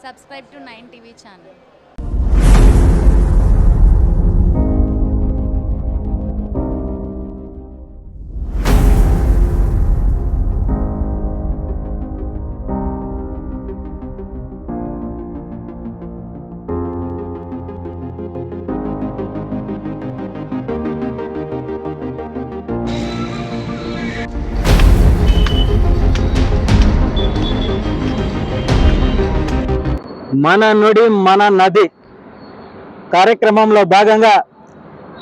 Subscribe to 9 TV channel. మన నుడి మన నది కార్యక్రమంలో భాగంగా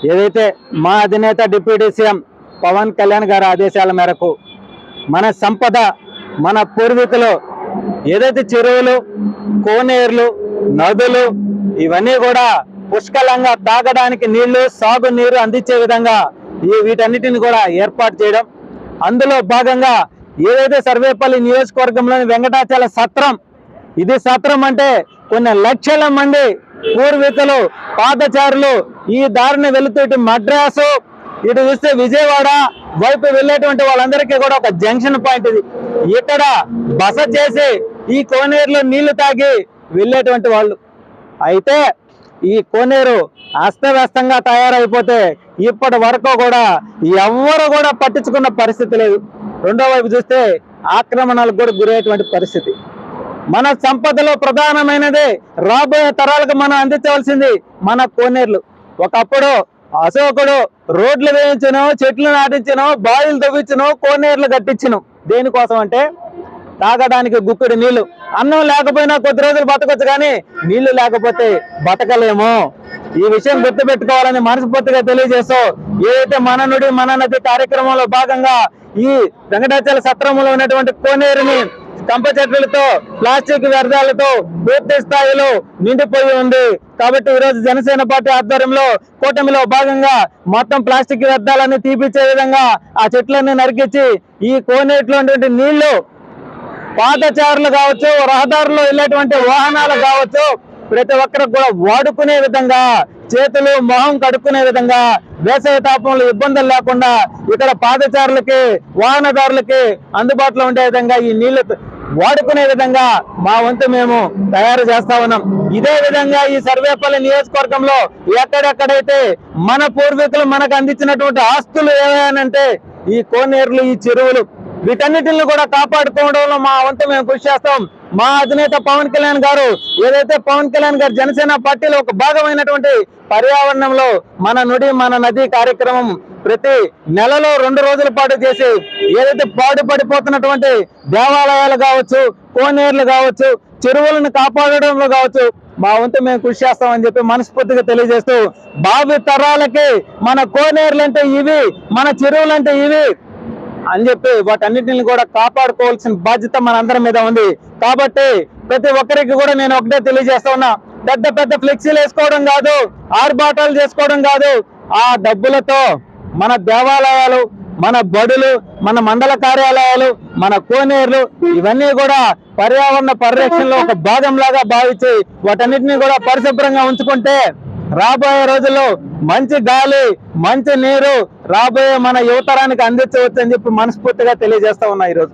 ఏదైతే మా అధినేత డిప్యూటీ సీఎం పవన్ కళ్యాణ్ గారి ఆదేశాల మేరకు మన సంపద మన పూర్వీకులు ఏదైతే చెరువులు కోనేరులు నదులు ఇవన్నీ కూడా పుష్కలంగా తాగడానికి నీళ్ళు సాగు నీరు అందించే విధంగా ఈ వీటన్నిటిని కూడా ఏర్పాటు చేయడం. అందులో భాగంగా ఏదైతే సర్వేపల్లి నియోజకవర్గంలోని వెంకటాచల సత్రం ఇది సత్రం అంటే కొన్ని లక్షల మంది పూర్వీకులు పాదచారులు ఈ దారిని వెళుతూ ఇటు మద్రాసు ఇటు చూస్తే విజయవాడ వైపు వెళ్ళేటువంటి వాళ్ళందరికీ కూడా ఒక జంక్షన్ పాయింట్ ఇది. ఇక్కడ బస చేసి ఈ కోనేరులో నీళ్ళు తాగి వెళ్ళేటువంటి వాళ్ళు. అయితే ఈ కోనేరు అస్తవ్యస్తంగా తయారైపోతే ఇప్పటి వరకు కూడా ఎవ్వరు కూడా పట్టించుకున్న పరిస్థితి లేదు. రెండో వైపు చూస్తే ఆక్రమణలకు కూడా గురయ్యేటువంటి పరిస్థితి. మన సంపదలో ప్రధానమైనది రాబోయే తరాలకు మనం అందించవలసింది మన కోనేర్లు. ఒకప్పుడు అశోకుడు రోడ్లు వేయించను చెట్లు నాటించను బావిలు తవ్వించను కోనేర్లు కట్టించను. దేనికోసం అంటే తాగడానికి గుక్కుడు నీళ్ళు. అన్నం లేకపోయినా కొద్ది రోజులు బతకొచ్చు కానీ నీళ్ళు లేకపోతే బతకలేము. ఈ విషయం గుర్తుపెట్టుకోవాలని మనస్ఫూర్తిగా తెలియజేస్తూ ఏదైతే మన నుడి మన నది కార్యక్రమంలో భాగంగా ఈ వెంకటాచల సత్రంలో ఉన్నటువంటి కోనేరుని కంప చెట్లతో ప్లాస్టిక్ వ్యర్థాలతో పూర్తి స్థాయిలో నిండిపోయి ఉంది. కాబట్టి ఈరోజు రోజు జనసేన పార్టీ ఆధ్వర్యంలో కూటమిలో భాగంగా మొత్తం ప్లాస్టిక్ వ్యర్థాలన్నీ తీపిచ్చే విధంగా ఆ చెట్లన్నీ నరికించి ఈ కోనేటిలో ఉన్నటువంటి నీళ్ళు పాదచారులు కావచ్చు రహదారుల్లో వెళ్ళేటువంటి వాహనాలు కావచ్చు ప్రతి ఒక్కరికి కూడా వాడుకునే విధంగా చేతులు మొహం కడుక్కునే విధంగా వేసవి తాపంలో ఇబ్బందులు లేకుండా ఇక్కడ పాదచారులకి వాహనదారులకి అందుబాటులో ఉండే విధంగా ఈ నీళ్ళు వాడుకునే విధంగా మా వంతు మేము తయారు చేస్తా ఉన్నాం. ఇదే విధంగా ఈ సర్వేపల్లి నియోజకవర్గంలో ఎక్కడెక్కడైతే మన పూర్వీకులు మనకు అందించినటువంటి ఆస్తులు ఏమైనాయంటే ఈ కోనేరులు ఈ చెరువులు వీటన్నిటిని కూడా కాపాడుకోవడంలో మా వంతు మేము కృషి చేస్తాం. మా అధినేత పవన్ కళ్యాణ్ గారు ఏదైతే పవన్ కళ్యాణ్ గారు జనసేన పార్టీలో ఒక భాగమైనటువంటి పర్యావరణంలో మన నుడి మన నది కార్యక్రమం ప్రతి నెలలో రెండు రోజుల పాటు చేసి ఏదైతే పాడుపడిపోతున్నటువంటి దేవాలయాలు కావచ్చు కోనేర్లు కావచ్చు చెరువులను కాపాడడంలో కావచ్చు మా వంతు మేము కృషి చేస్తామని చెప్పి మనస్ఫూర్తిగా తెలియజేస్తూ బావి తరాలకి మన కోనేరులు అంటే ఇవి మన చెరువులు అంటే ఇవి అని చెప్పి వాటన్నిటిని కూడా కాపాడుకోవాల్సిన బాధ్యత మనందరి మీద ఉంది. కాబట్టి ప్రతి ఒక్కరికి కూడా నేను ఒకటే తెలియజేస్తా ఉన్నా పెద్ద పెద్ద ఫ్లెక్సీలు వేసుకోవడం కాదు ఆర్భాటాలు చేసుకోవడం కాదు ఆ డబ్బులతో మన దేవాలయాలు మన బడులు మన మండల కార్యాలయాలు మన కోనేర్లు ఇవన్నీ కూడా పర్యావరణ పరిరక్షణలో ఒక భాగంలాగా భావించి వాటన్నిటిని కూడా పరిశుభ్రంగా ఉంచుకుంటే రాబోయే రోజుల్లో మంచి గాలి మంచి నీరు రాబోయే మన యువతరానికి అందించవచ్చు అని చెప్పి మనస్ఫూర్తిగా తెలియజేస్తా ఉన్నా ఈరోజు.